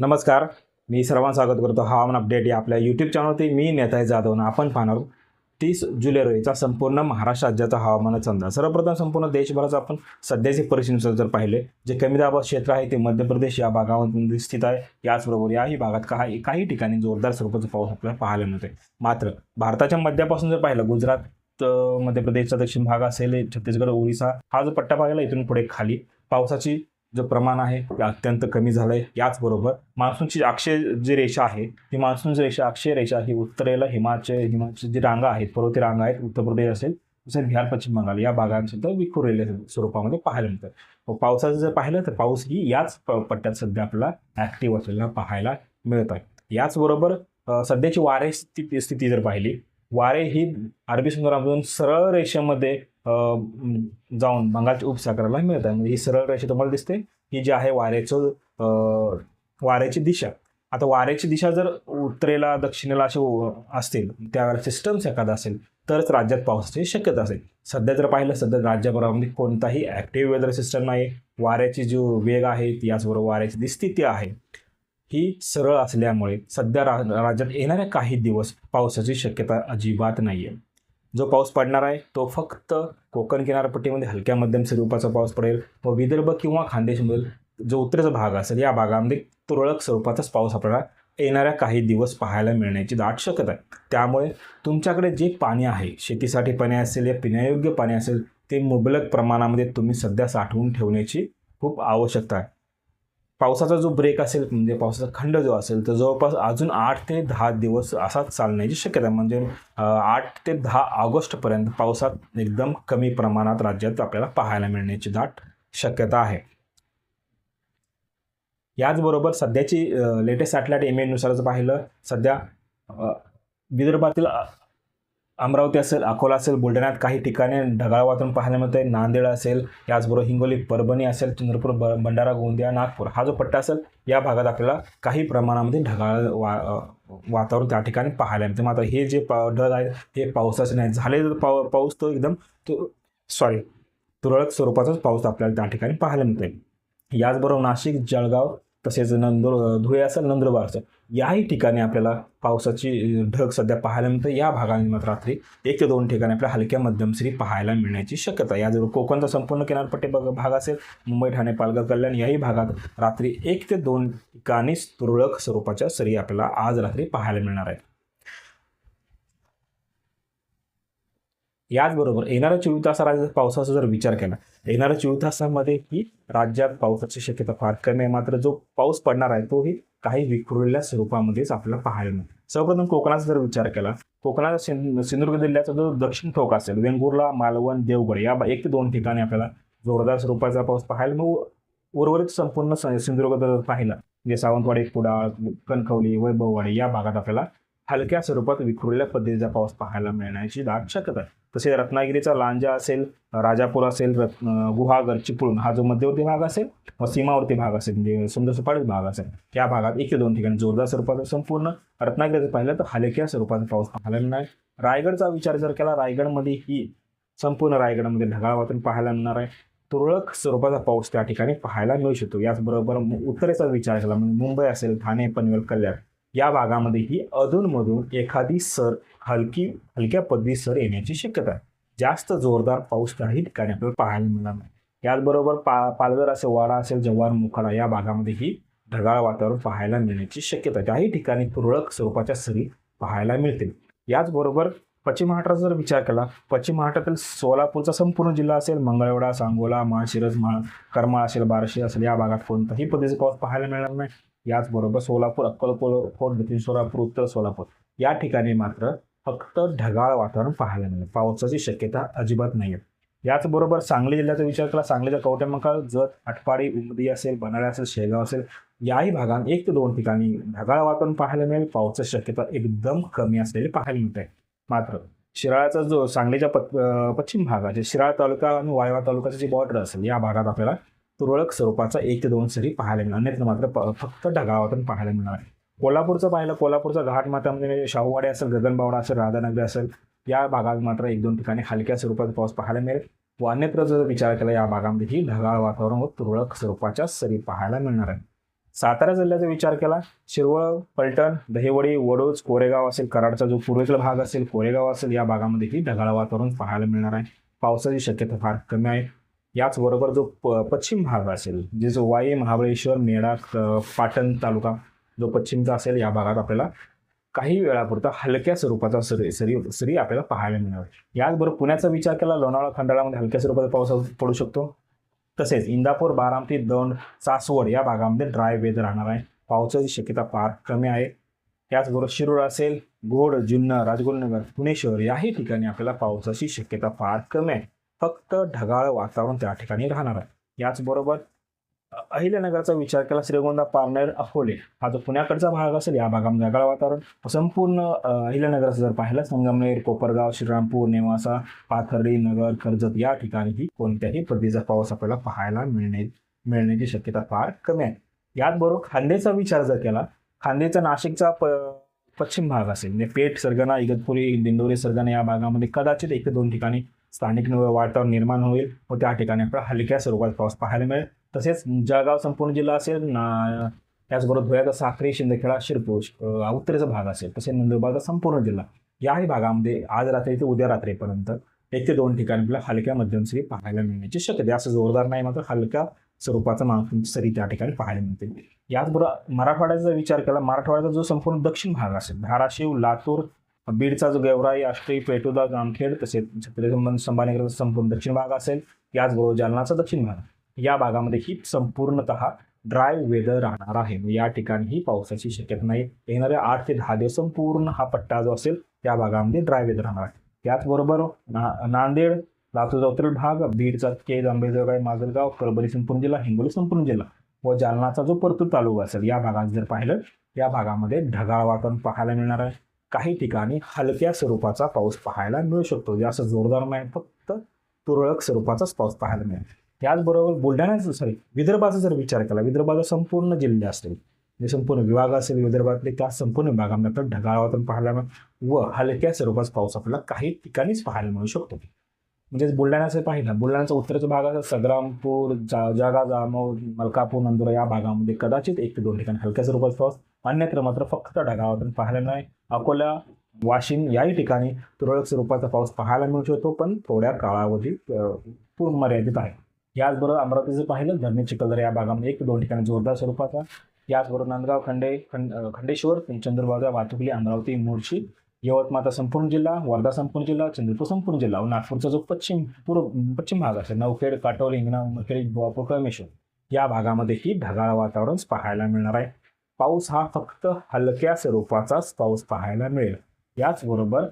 नमस्कार मी सर्वांना स्वागत करतो. हवामान अपडेट या आपल्या यूट्यूब चॅनलवरती मी नेताय जाधव आपण पाहणार तीस जुलै रोजीचा संपूर्ण महाराष्ट्र राज्याचा हवामानाचा अंदाज. सर्वप्रथम संपूर्ण देशभराचा आपण सध्याची परिस्थितीनुसार जर पाहिले जे कमी दाबात क्षेत्र आहे ते मध्य प्रदेश या भागामध्ये स्थित आहे. याचबरोबर याही भागात काही काही ठिकाणी जोरदार स्वरूपाचा पाऊस आपल्याला पाहायला मिळतोय. मात्र भारताच्या मध्यापासून जर पाहिलं गुजरात मध्य प्रदेशचा दक्षिण भाग असेल छत्तीसगड ओरिसा हा जो पट्टा पाहिला इथून पुढे खाली पावसाची जे प्रमाण आहे ते अत्यंत कमी झालं आहे याचबरोबर मान्सूनची अक्षय जी रेषा आहे ती मान्सूनची रेषा अक्षय रेषा ही उत्तरेला हिमाचल हिमाचल जी रांगा आहेत पर्वती रांगा आहेत उत्तर प्रदेश असेल तसेच बिहार पश्चिम बंगाल या भागांसुद्धा विखुरलेल्या स्वरूपामध्ये पाहायला मिळतं पावसाचं जर पाहिलं तर पाऊस ही याच प- पट्ट्यात सध्या आपल्याला ॲक्टिव्ह असलेला पाहायला मिळत आहे. याचबरोबर सध्याची वारे स्थिती स्थिती जर पाहिली वारे ही अरबी समुद्रामधून सरळ रेषेमध्ये जाऊन बंगालच्या उपसागराला मिळत आहे म्हणजे ही सरळ रेषा तुम्हाला दिसते. ही जी आहे वाऱ्याचं वाऱ्याची दिशा. आता वाऱ्याची दिशा जर उत्तरेला दक्षिणेला असे असतील त्यावेळेला सिस्टम्स एखादा असेल तरच राज्यात पावसाची शक्यता असेल. सध्या जर पाहिलं सध्या राज्यभरामध्ये कोणताही ॲक्टिव्ह वेदर सिस्टम नाही वाऱ्याची जो वेग आहे याचबरोबर वाऱ्याची जी स्थिती आहे ही सरळ असल्यामुळे सध्या रा राज्यात येणाऱ्या काही दिवस पावसाची शक्यता अजिबात नाही आहे जो पाऊस पडणार आहे तो फक्त कोकण किनारपट्टीमध्ये हलक्या मध्यम स्वरूपाचा पाऊस पडेल. व विदर्भ किंवा खानदेशमधील जो उत्तरेचा भाग असेल या भागामध्ये तुरळक स्वरूपाचाच पाऊस आपल्याला येणाऱ्या काही दिवस पाहायला मिळण्याची दाट शक्यता आहे. त्यामुळे तुमच्याकडे जे पाणी आहे शेतीसाठी पाणी असेल या पिण्यायोग्य पाणी असेल ते मुबलक प्रमाणामध्ये तुम्ही सध्या साठवून ठेवण्याची खूप आवश्यकता आहे. पावसाचा जो ब्रेक असेल म्हणजे पावसाचा खंड जो असेल तर जवळपास अजून आठ ते दहा दिवस असाच चालण्याची शक्यता म्हणजे आठ ते दहा ऑगस्टपर्यंत पावसात एकदम कमी प्रमाणात राज्यात आपल्याला पाहायला मिळण्याची दाट शक्यता आहे. याचबरोबर सध्याची लेटेस्ट सॅटेलाईट इमेजनुसार जर पाहिलं सध्या विदर्भातील अमरावती असेल अकोला असेल बुलढाण्यात काही ठिकाणी ढगाळ वातावरण पाहायला मिळतं आहे नांदेड असेल याचबरोबर हिंगोली परभणी असेल चंद्रपूर ब भंडारा गोंदिया नागपूर हा जो पट्टा असेल या भागात आपल्याला काही प्रमाणामध्ये ढगाळ वा वातावरण त्या ठिकाणी पाहायला मिळते. मात्र हे जे पा ढग आहेत हे पावसाचे नाही झाले तर पाव पाऊस तो एकदम तो सॉरी तुरळक स्वरूपाचाच पाऊस आपल्याला त्या ठिकाणी पाहायला मिळतोय. याचबरोबर नाशिक जळगाव तसेच नंदुर धुळे असेल नंदुरबार असेल याही ठिकाणी आपल्याला पावसाची ढग सध्या पाहायला मिळतं. या भागांमध्ये मात्र रात्री एक ते दोन ठिकाणी आपल्या हलक्या मध्यम सरी पाहायला मिळण्याची शक्यता या जर कोकणचा संपूर्ण किनारपट्टी भाग भाग असेल मुंबई ठाणे पालघर कल्याण याही भागात रात्री एक ते दोन ठिकाणी तुरळक स्वरूपाच्या सरी आपल्याला आज रात्री पाहायला मिळणार आहेत. याचबरोबर येणाऱ्या चोवीस तासा राज्यात पावसाचा जर विचार केला येणाऱ्या चोवीस तासामध्ये ही राज्यात पावसाची शक्यता फार कमी आहे. मात्र जो पाऊस पडणार आहे तोही काही विखुरलेल्या स्वरूपामध्येच आपल्याला पाहायला मिळतं. सर्वप्रथम कोकणाचा जर विचार केला कोकणाचा सिंध सिंधुदुर्ग जिल्ह्याचा जो दक्षिण टोक असेल वेंगुर्ला मालवण देवगड या एक ते दोन ठिकाणी आपल्याला जोरदार स्वरूपाचा पाऊस पाहायला मिळू उर्वरित संपूर्ण स- सिंधुदुर्ग जर पाहिलं म्हणजे सावंतवाडी कुडाळ कणकवली वैभववाडी या भागात आपल्याला हलक्या स्वरूपात विखुरलेल्या पद्धतीचा पाऊस पाहायला मिळण्याची दाट शक्यता आहे. तसेच रत्नागिरीचा लांजा असेल राजापूर असेल रत् गुहागर चिपळूण हा जो मध्यवर्ती भाग असेल व सीमावर्ती भाग असेल म्हणजे समुद्रसपाटी भाग असेल या भागात एक ते दोन ठिकाणी जोरदार स्वरूपात संपूर्ण रत्नागिरीचं पाहिलं तर हलक्या स्वरूपाचा पाऊस पाहायला मिळणार. आहे रायगडचा विचार जर केला रायगडमध्ये ही संपूर्ण रायगडमध्ये ढगाळ वातावरण पाहायला मिळणार आहे. तुरळक स्वरूपाचा पाऊस त्या ठिकाणी पाहायला मिळू शकतो. याचबरोबर उत्तरेचा विचार केला म्हणजे मुंबई असेल ठाणे पनवेल कल्याण. या भागामध्येही अधूनमधून एखादी सर हलकी हलक्या पदवी सर येण्याची शक्यता आहे. जास्त जोरदार पाऊस काही ठिकाणी आपल्याला पाहायला मिळणार नाही. याचबरोबर पा पालघर असेल वाडा असेल जव्हार मुखाडा या भागामध्येही ढगाळ वातावरण पाहायला मिळण्याची शक्यता त्याही ठिकाणी तुरळक स्वरूपाच्या सरी पाहायला मिळतील. याचबरोबर पश्चिम महाराष्ट्राचा जर विचार केला पश्चिम महाराष्ट्रातील सोलापूरचा संपूर्ण जिल्हा असेल मंगळवेढा सांगोला माळशिरस माळ करमाळ असेल बारशी असेल या भागात कोणताही पद्धतीचा पाऊस पाहायला मिळणार नाही. याचबरोबर सोलापूर अक्कलकोट दक्षिण सोलापूर उत्तर सोलापूर. या ठिकाणी मात्र फक्त ढगाळ वातावरण पाहायला मिळेल. पावसाची शक्यता अजिबात नाही आहे याचबरोबर सांगली जिल्ह्याचा विचार केला सांगलीच्या कवटेमंकाळ जत आटपाडी उमदी असेल बनाळा असेल शेगाव असेल याही भागात एक ते दोन ठिकाणी ढगाळ वातावरण पाहायला मिळेल. पावसाची शक्यता एकदम कमी असलेली पाहायला मिळते. मात्र शिराळाचा जो सांगलीच्या पत पश्चिम भागाचे शिराळा तालुका आणि वाळवा तालुक्याची जी बॉर्डर असेल या भागात आपल्याला तुरळक स्वरूपाचा एक ते दोन सरी पाहायला मिळणार अन्यथा मात्र प- फक्त ढगाळ वातावरण पाहायला मिळणार आहे कोल्हापूरचं पाहिलं कोल्हापूरचा घाट माथ्यामध्ये म्हणजे शाहूवाडी असेल गगनबावडा असेल राधानगरी असेल या भागात मात्र एक दोन ठिकाणी हलक्या स्वरूपाचा पाऊस पाहायला मिळेल. व अन्यत्र जर विचार केला या भागामध्येही ढगाळ वातावरण व तुरळक स्वरूपाच्या सरी पाहायला मिळणार आहे सातारा जिल्ह्याचा विचार केला शिरवळ पलटण दहिवडी वडोज कोरेगाव असेल कराडचा जो पूर्वेकडील भाग असेल कोरेगाव असेल या भागामध्येही ढगाळ वातावरण पाहायला मिळणार आहे. पावसाची शक्यता फार कमी आहे. याचबरोबर जो प पश्चिम भाग असेल जे जो वाई महाबळेश्वर मेढा पाटण तालुका जो पश्चिमचा असेल या भागात आपल्याला काही वेळापुरता हलक्या स्वरूपाचा सरी सरी सरी आपल्याला पाहायला मिळणार. याचबरोबर पुण्याचा विचार केला लोणावळा खंडाळामध्ये हलक्या स्वरूपाचा पाऊस पडू शकतो. तसेच इंदापूर बारामती दौंड सासवड या भागामध्ये ड्राय वेदर राहणार आहे. पावसाची शक्यता फार कमी आहे. त्याचबरोबर शिरूर असेल घोड जुन्नर राजगुरुनगर पुणे शहर याही ठिकाणी आपल्याला पावसाची शक्यता फार कमी आहे. फक्त ढगाळ वातावरण त्या ठिकाणी राहणार आहे. याचबरोबर अहिल्यानगरचा विचार केला श्रीगोंदा पारनेर अकोले हा जो पुण्याकडचा भाग असेल या भागामध्ये ढगाळ वातावरण. संपूर्ण अहिल्यानगराचं अहिल्यानगरचं जर पाहिलं संगमनेर कोपरगाव श्रीरामपूर नेवासा पाथर्डी नगर कर्जत या ठिकाणीही कोणत्याही प्रतीचा पाऊस आपल्याला पाहायला मिळणे मिळण्याची शक्यता फार कमी आहे. याचबरोबर खांदेचा विचार जर केला खांदेचा नाशिकचा प पश्चिम भाग असेल म्हणजे पेठ सरगणा इगतपुरी दिंडोरी सरगणा या भागामध्ये कदाचित एक दोन ठिकाणी स्थानिक वातावरण निर्माण होईल. व त्या ठिकाणी आपल्याला हलक्या स्वरूपात पाऊस पाहायला मिळेल. तसेच जळगाव संपूर्ण जिल्हा असेल ना त्याचबरोबर धुळ्याचा साखरी शिंदखेडा शिरपूर उत्तरेचा भाग असेल तसेच नंदुरबारचा संपूर्ण जिल्हा. याही भागामध्ये आज रात्री ते उद्या रात्रीपर्यंत एक ते दोन ठिकाणी आपल्याला हलक्या मध्यम सरी पाहायला मिळण्याची शक्यता असं जोरदार नाही मात्र हलक्या स्वरूपाचा मान्सून सरी त्या ठिकाणी पाहायला मिळते. याचबरोबर मराठवाड्याचा विचार केला मराठवाड्याचा जो संपूर्ण दक्षिण भाग असेल धाराशिव लातूर बीडचा जो गेवराई आष्टी पेटोदा जामखेड तसेच छत्रपती संभाजीनगरचा संपूर्ण दक्षिण भाग असेल याचबरोबर जालनाचा दक्षिण भाग. या भागामध्ये ही संपूर्णतः ड्राय वेदर राहणार आहे. या ठिकाणीही पावसाची शक्यता नाही. येणाऱ्या आठ ते दहा दिवस संपूर्ण हा पट्टा जो असेल त्या भागामध्ये ड्राय वेदर राहणार आहे. त्याचबरोबर ना नांदेड लातूरचा उत्तर भाग बीडचा केज आंबेजोगाई माजलगाव परभणी संपूर्ण जिल्हा हिंगोली संपूर्ण जिल्हा व जालनाचा जो परतूर तालुका असेल या भागात जर पाहिलं या भागामध्ये ढगाळ वातावरण पाहायला मिळणार आहे. काही ठिकाणी हलक्या स्वरूपाचा पाऊस पाहायला मिळू शकतो. जे असं जोरदार नाही फक्त तुरळक स्वरूपाचाच पाऊस पाहायला मिळेल. त्याचबरोबर बुलढाण्याचा सॉरी विदर्भाचा जर विचार केला विदर्भाचा संपूर्ण जिल्हे असतील जे संपूर्ण विभाग असेल विदर्भातले त्या संपूर्ण विभागामध्ये आपल्याला ढगाळ वातावरण पाहायला मिळेल व हलक्या स्वरूपाचा पाऊस आपल्याला काही ठिकाणीच पाहायला मिळू शकतो. म्हणजेच बुलढाण्याचं पाहिलं बुलढाण्याचा उत्तरेचा भाग असेल संग्रामपूर जा जागा जामोद मलकापूर नंदुरा या भागामध्ये कदाचित एक ते दोन ठिकाणी हलक्या स्वरूपाचा पाऊस अन्यत्र मात्र फक्त ढगाळ वातावरण पाहायला नाही. अकोला वाशिम याही ठिकाणी तुरळक स्वरूपाचा पाऊस पाहायला मिळू शकतो पण थोड्या काळावधी पूर्ण मर्यादित आहे. याचबरोबर अमरावतीचं पाहिलं धरणे चिखलदरा या भागामध्ये एक दोन ठिकाणी जोरदार स्वरूपाचा. याचबरोबर नांदगाव खंडे खंड खंडेश्वर चंद्रबाजा वाहतुकली अमरावती मुळशी यवतमाळचा संपूर्ण जिल्हा वर्धा संपूर्ण जिल्हा चंद्रपूर संपूर्ण जिल्हा नागपूरचा जो पश्चिम पूर्व पश्चिम भाग असेल नवखेड काटोल इंगणा उमरखेड बोवापूर कळमेश्वर या भागामध्येही ढगाळ वातावरण पाहायला मिळणार आहे. पाऊस हा फक्त हलक्या स्वरूपाचाच पाऊस पाहायला मिळेल. याचबरोबर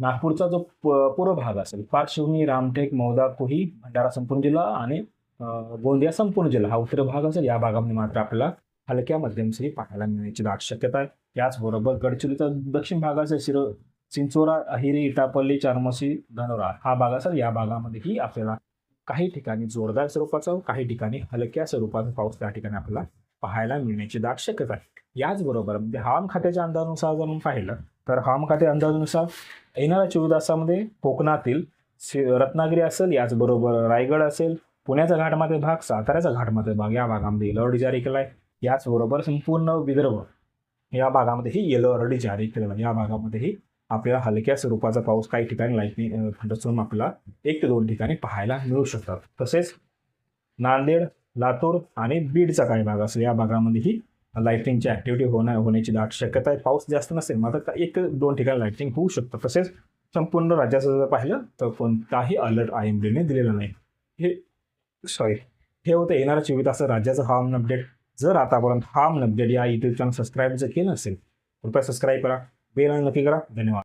नागपूरचा जो प- पूर्व भाग असेल पार्श्वभूमी रामटेक मौदा कोही भंडारा संपूर्ण जिल्हा आणि गोंदिया संपूर्ण जिल्हा हा उत्तर भाग असेल या भागामध्ये मात्र आपल्याला हलक्या मध्यम सरी पाहायला मिळण्याची दाट शक्यता आहे. याचबरोबर गडचिरोलीचा दक्षिण भाग असेल शिरो चिंचोरा अहिरी इटापल्ली चारमसी धनोरा हा भाग असेल या भागामध्येही आपल्याला काही ठिकाणी जोरदार स्वरूपाचा काही ठिकाणी हलक्या स्वरूपाचा पाऊस त्या ठिकाणी आपल्याला पाहायला मिळण्याची दाट शक्यता आहे. याचबरोबर म्हणजे हवामान खात्याच्या अंदाजानुसार जर पाहिलं तर हवामान खात्या अंदाजानुसार येणाऱ्या चोवीस तासामध्ये कोकणातील रत्नागिरी असेल याचबरोबर रायगड असेल पुण्याचा घाटमाथे भाग साताऱ्याचा घाटमाथे भाग या भागामध्ये येलो अलर्ट जारी केला आहे याचबरोबर संपूर्ण विदर्भ या भागामध्येही येलो अलर्ट जारी केलेला आहे. या भागामध्येही आपल्याला हलक्या स्वरूपाचा पाऊस काही ठिकाणी लाईटनिंग थंडस्टोर्म आपल्याला एक ते दोन ठिकाणी पाहायला मिळू शकतात. तसेच नांदेड लातूर आणि बीडचा काही भाग. असेल या भागामध्येही लाईटिंगची ॲक्टिव्हिटी होण्या होण्याची दाट शक्यता आहे. पाऊस जास्त नसेल मात्र एक दोन ठिकाणी लाईटिंग होऊ शकतं. तसेच संपूर्ण राज्याचं जर पाहिलं तर कोणताही अलर्ट आय एम डीने दिलेला नाही. हे सॉरी हे होतं येणाऱ्या चोवीस तास राज्याचं हवामान अपडेट जर आतापर्यंत हवामान अपडेट या युट्यूब चॅनल सबस्क्राईब जर केलं नसेल कृपया सबस्क्राईब करा. बेल आणि नक्की करा. धन्यवाद.